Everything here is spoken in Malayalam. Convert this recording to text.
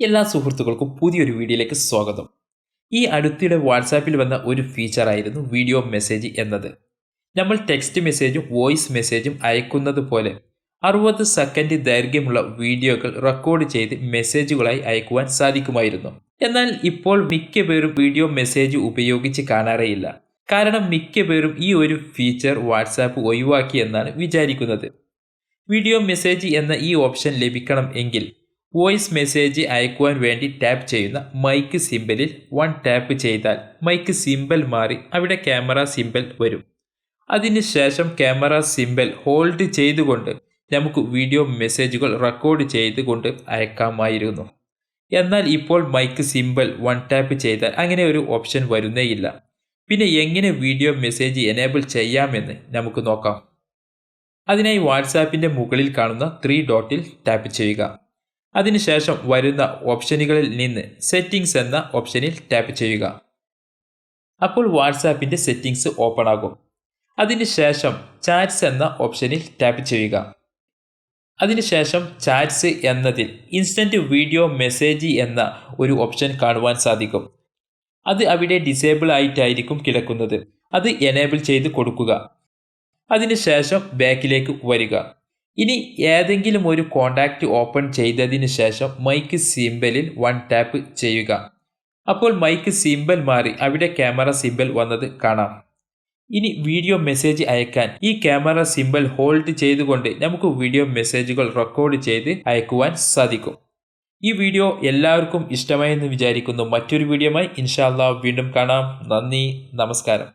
എല്ലാ സുഹൃത്തുക്കൾക്കും പുതിയൊരു വീഡിയോയിലേക്ക് സ്വാഗതം. ഈ അടുത്തിടെ വാട്സാപ്പിൽ വന്ന ഒരു ഫീച്ചറായിരുന്നു വീഡിയോ മെസ്സേജ് എന്നത്. നമ്മൾ ടെക്സ്റ്റ് മെസ്സേജും വോയിസ് മെസ്സേജും അയക്കുന്നത് പോലെ അറുപത് സെക്കൻഡ് ദൈർഘ്യമുള്ള വീഡിയോകൾ റെക്കോർഡ് ചെയ്ത് മെസ്സേജുകളായി അയക്കുവാൻ സാധിക്കുമായിരുന്നു. എന്നാൽ ഇപ്പോൾ മിക്ക പേരും വീഡിയോ മെസ്സേജ് ഉപയോഗിച്ച് കാണാറേയില്ല. കാരണം മിക്ക പേരും ഈ ഒരു ഫീച്ചർ വാട്സാപ്പ് ഒഴിവാക്കി എന്നാണ് വിചാരിക്കുന്നത്. വീഡിയോ മെസ്സേജ് എന്ന ഈ ഓപ്ഷൻ ലഭിക്കണം എങ്കിൽ വോയിസ് മെസ്സേജ് അയക്കുവാൻ വേണ്ടി ടാപ്പ് ചെയ്യുന്ന മൈക്ക് സിമ്പലിൽ വൺ ടാപ്പ് ചെയ്താൽ മൈക്ക് സിമ്പൽ മാറി അവിടെ ക്യാമറ സിമ്പൽ വരും. അതിനുശേഷം ക്യാമറ സിമ്പൽ ഹോൾഡ് ചെയ്തുകൊണ്ട് നമുക്ക് വീഡിയോ മെസ്സേജുകൾ റെക്കോർഡ് ചെയ്തുകൊണ്ട് അയക്കാമായിരുന്നു. എന്നാൽ ഇപ്പോൾ മൈക്ക് സിമ്പൽ വൺ ടാപ്പ് ചെയ്താൽ അങ്ങനെ ഒരു ഓപ്ഷൻ വരുന്നേയില്ല. പിന്നെ എങ്ങനെ വീഡിയോ മെസ്സേജ് എനേബിൾ ചെയ്യാമെന്ന് നമുക്ക് നോക്കാം. അതിനായി വാട്സാപ്പിന്റെ മുകളിൽ കാണുന്ന ത്രീ ഡോട്ടിൽ ടാപ്പ് ചെയ്യുക. അതിനുശേഷം വരുന്ന ഓപ്ഷനുകളിൽ നിന്ന് സെറ്റിംഗ്സ് എന്ന ഓപ്ഷനിൽ ടാപ്പ് ചെയ്യുക. അപ്പോൾ വാട്സാപ്പിന്റെ സെറ്റിംഗ്സ് ഓപ്പൺ ആകും അതിനുശേഷം ചാറ്റ്സ് എന്ന ഓപ്ഷനിൽ ടാപ്പ് ചെയ്യുക. അതിനുശേഷം ചാറ്റ്സ് എന്നതിൽ ഇൻസ്റ്റന്റ് വീഡിയോ മെസ്സേജ് എന്ന ഒരു ഓപ്ഷൻ കാണുവാൻ സാധിക്കും. അത് അവിടെ ഡിസേബിൾ ആയിട്ടായിരിക്കും കിടക്കുന്നത്. അത് എനേബിൾ ചെയ്ത് കൊടുക്കുക. അതിനുശേഷം ബാക്കിലേക്ക് വരിക. ഇനി ഏതെങ്കിലും ഒരു കോണ്ടാക്റ്റ് ഓപ്പൺ ചെയ്തതിന് ശേഷം മൈക്ക് സിംബലിൽ വൺ ടാപ്പ് ചെയ്യുക. അപ്പോൾ മൈക്ക് സിംബൽ മാറി അവിടെ ക്യാമറ സിംബൽ വന്നത് കാണാം. ഇനി വീഡിയോ മെസ്സേജ് അയക്കാൻ ഈ ക്യാമറ സിംബൽ ഹോൾഡ് ചെയ്തുകൊണ്ട് നമുക്ക് വീഡിയോ മെസ്സേജുകൾ റെക്കോർഡ് ചെയ്ത് അയക്കുവാൻ സാധിക്കും. ഈ വീഡിയോ എല്ലാവർക്കും ഇഷ്ടമായെന്ന് വിചാരിക്കുന്നു. മറ്റൊരു വീഡിയോമായി ഇൻഷാല്ലാ വീണ്ടും കാണാം. നന്ദി നമസ്കാരം.